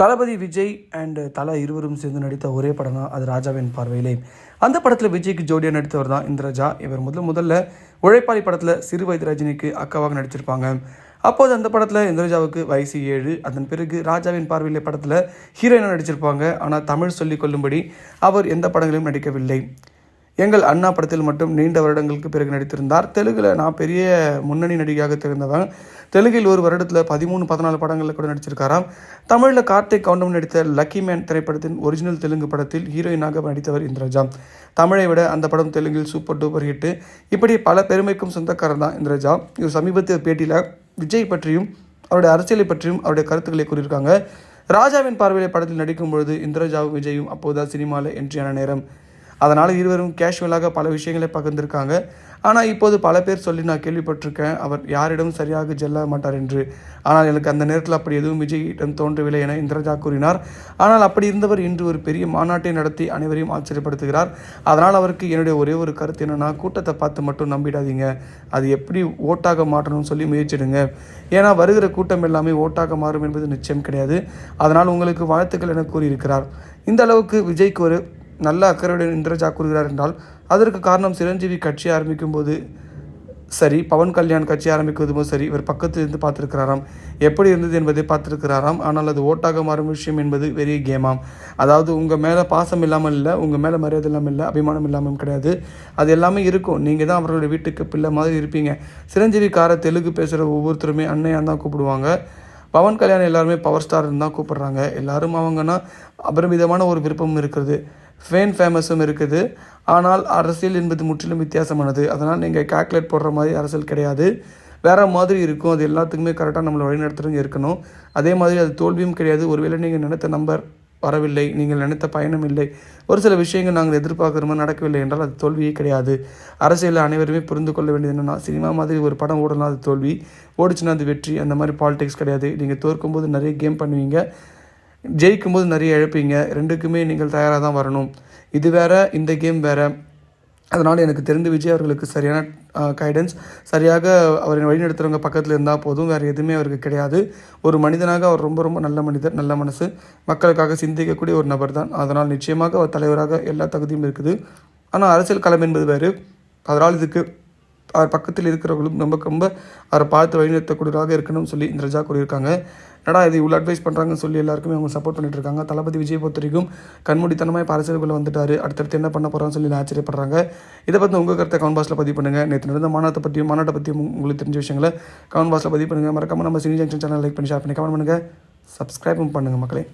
தளபதி Vijay and தலா இருவரும் சேர்ந்து நடித்த ஒரே படம் தான் அது ராஜாவின் பார்வையிலே. அந்த படத்தில் விஜய்க்கு ஜோடியாக நடித்தவர் தான் இந்திரஜா இவர் முதல் முதல்ல உழைப்பாளி படத்தில் சிறு வயது ரஜினிக்கு அக்காவாக நடிச்சிருப்பாங்க. அப்போது அந்த படத்தில் இந்திரஜாவுக்கு வயசு ஏழு. அதன் பிறகு ராஜாவின் பார்வையிலே படத்தில் ஹீரோயினாக நடிச்சிருப்பாங்க. ஆனால் தமிழ் சொல்லிக் கொள்ளும்படி அவர் எந்த படங்களிலும் நடிக்கவில்லை. எங்கள் அண்ணா படத்தில் மட்டும் நீண்ட வருடங்களுக்கு பிறகு நடித்திருந்தார். தெலுங்கில் நான் பெரிய முன்னணி நடிகையாக திறந்தவன் தெலுங்கில் ஒரு வருடத்தில் பதிமூணு பதினாலு படங்களில் கூட நடிச்சிருக்காராம். தமிழில் கார்த்திக் கவுண்டம் நடித்த லக்கி மேன் திரைப்படத்தின் ஒரிஜினல் தெலுங்கு படத்தில் ஹீரோயினாக நடித்தவர் இந்திரஜா. தமிழை விட அந்த படம் தெலுங்கில் சூப்பர் டூப்பர் ஹிட்டு. இப்படி பல பெருமைக்கும் சொந்தக்காரர் தான் இந்திரஜா. இவர் சமீபத்திய பேட்டியில் விஜய் பற்றியும் அவருடைய அரசியலை பற்றியும் அவருடைய கருத்துக்களை கூறியிருக்காங்க. ராஜாவின் பார்வையில் படத்தில் நடிக்கும் பொழுது இந்திரஜாவும் விஜயும் அப்போதான் சினிமாவில் என்ட்ரியான நேரம். அதனால் இருவரும் கேஷுவலாக பல விஷயங்களை பகிர்ந்திருக்காங்க. ஆனால் இப்போது பல பேர் சொல்லி நான் கேள்விப்பட்டிருக்கேன் அவர் யாரிடம் சரியாக ஜெல்ல மாட்டார் என்று. ஆனால் எனக்கு அந்த நேரத்தில் அப்படி எதுவும் விஜயிடம் தோன்றவில்லை என இந்திரஜா கூறினார். ஆனால் அப்படி இருந்தவர் இன்று ஒரு பெரிய மாநாட்டை நடத்தி அனைவரையும் ஆச்சரியப்படுத்துகிறார். அதனால் அவருக்கு என்னுடைய ஒரே ஒரு கருத்து என்னென்னா கூட்டத்தை பார்த்து மட்டும் நம்பிடாதீங்க. அது எப்படி ஓட்டாக மாற்றணும்னு சொல்லி முயற்சிடுங்க ஏன்னா வருகிற கூட்டம் எல்லாமே ஓட்டாக மாறும் என்பது நிச்சயம் கிடையாது. அதனால் உங்களுக்கு வாழ்த்துக்கள் என கூறியிருக்கிறார். இந்த அளவுக்கு விஜய்க்கு ஒரு நல்ல அக்கறையுடன் இந்திரஜா கூறுகிறார் என்றால் அதற்கு காரணம் சிரஞ்சீவி கட்சி ஆரம்பிக்கும் போது சரி பவன் கல்யாண் கட்சி ஆரம்பிக்குவதுமோ சரி இவர் பக்கத்தில் இருந்து பார்த்துருக்கிறாராம். எப்படி இருந்தது என்பதை பார்த்துருக்கிறாராம். ஆனால் அது ஓட்டாக மாறும் விஷயம் என்பது பெரிய கேமாம் அதாவது உங்கள் மேலே பாசம் இல்லாமல் இல்லை உங்கள் மேலே மரியாதை இல்லாமல் இல்லை அபிமானம் இல்லாமல் கிடையாது. அது எல்லாமே இருக்கும். நீங்கள் தான் அவர்களுடைய வீட்டுக்கு பிள்ளை மாதிரி இருப்பீங்க. சிரஞ்சீவி கார தெலுங்கு பேசுகிற ஒவ்வொருத்தருமே அன்னையான் தான் கூப்பிடுவாங்க. பவன் கல்யாண் எல்லாருமே பவர் ஸ்டார்னு தான் கூப்பிட்றாங்க. எல்லாரும் அவங்கன்னா அபரிமிதமான ஒரு விருப்பம் இருக்கிறது. ஃபேன் ஃபேமஸும் இருக்குது. ஆனால் அரசியல் என்பது முற்றிலும் வித்தியாசமானது. அதனால் நீங்கள் கால்குலேட் போடுற மாதிரி அரசியல் கிடையாது. வேறு மாதிரி இருக்கும். அது எல்லாத்துக்குமே கரெக்டாக நம்மளை வழிநடத்துறவங்க இருக்கணும். அதே மாதிரி அது தோல்வியும் கிடையாது. ஒருவேளை நீங்கள் நினைத்த நம்பர் வரவில்லை. நீங்கள் நினைத்த பயணம் இல்லை. ஒரு சில விஷயங்கள் நாங்கள் எதிர்பார்க்குற மாதிரி நடக்கவில்லை என்றால் அது தோல்வியே கிடையாது. அரசியலில் அனைவருமே புரிந்து கொள்ள வேண்டியது என்னென்னா சினிமா மாதிரி ஒரு படம் ஓடலாம் அது தோல்வி. ஓடிச்சுன்னா அது வெற்றி. அந்த மாதிரி பாலிடிக்ஸ் கிடையாது. நீங்கள் தோற்கும்போது நிறைய கேம் பண்ணுவீங்க. ஜெயிக்கும் போது நிறைய இழப்பீங்க. ரெண்டுக்குமே நீங்கள் தயாராக தான் வரணும். இது வேறு இந்த கேம் வேறு. அதனால் எனக்கு தெரிந்து விஜய் அவர்களுக்கு சரியான கைடன்ஸ் சரியாக அவரை வழிநடத்துகிறவங்க பக்கத்தில் இருந்தால் போதும். வேறு எதுவுமே அவருக்கு கிடையாது. ஒரு மனிதனாக அவர் ரொம்ப ரொம்ப நல்ல மனிதர் நல்ல மனசு. மக்களுக்காக சிந்திக்கக்கூடிய ஒரு நபர் தான். அதனால் நிச்சயமாக அவர் தலைவராக எல்லா தகுதியும் இருக்குது. ஆனால் அரசியல் களம் என்பது வேறு. அதனால் இதுக்கு அவர் பக்கத்தில் இருக்கிறவங்களும் ரொம்ப ரொம்ப அவரை பார்த்து வழிநடத்தக்கூடியவராக இருக்கணும்னு சொல்லி இந்த ரஜா கூறியிருக்காங்க. நடா இது இவ்வளோ அட்வைஸ் பண்ணுறாங்கன்னு சொல்லி எல்லாருக்குமே அவங்க சப்போர்ட் பண்ணிட்டு இருக்காங்க. தளபதி விஜய் பொறுத்த வரைக்கும் கண்மூடித்தனமாக இப்போ அரசியலுக்குள்ளே வந்துட்டார். அடுத்தடுத்து என்ன பண்ண போகிறான்னு சொல்லி ஆச்சரியப்படுறாங்க. இதை பற்றி உங்கள் கருத்தை கவுன் பாஸில் பதிவு பண்ணுங்கள் நேற்று நடந்த மாநாட்டை பற்றியும் மாநாட்டை பற்றியும் உங்களுக்கு தெரிஞ்ச விஷயங்களை கவுன் பாஸில் பதிவு பண்ணுங்கள் மறக்காம நம்ம சினி ஜங்ஷன் சேனல் லைக் பண்ணி ஷேர் பண்ணி கமெண்ட் பண்ணுங்கள் சப்ஸ்கிரைபும் பண்ணுங்கள் மக்களே.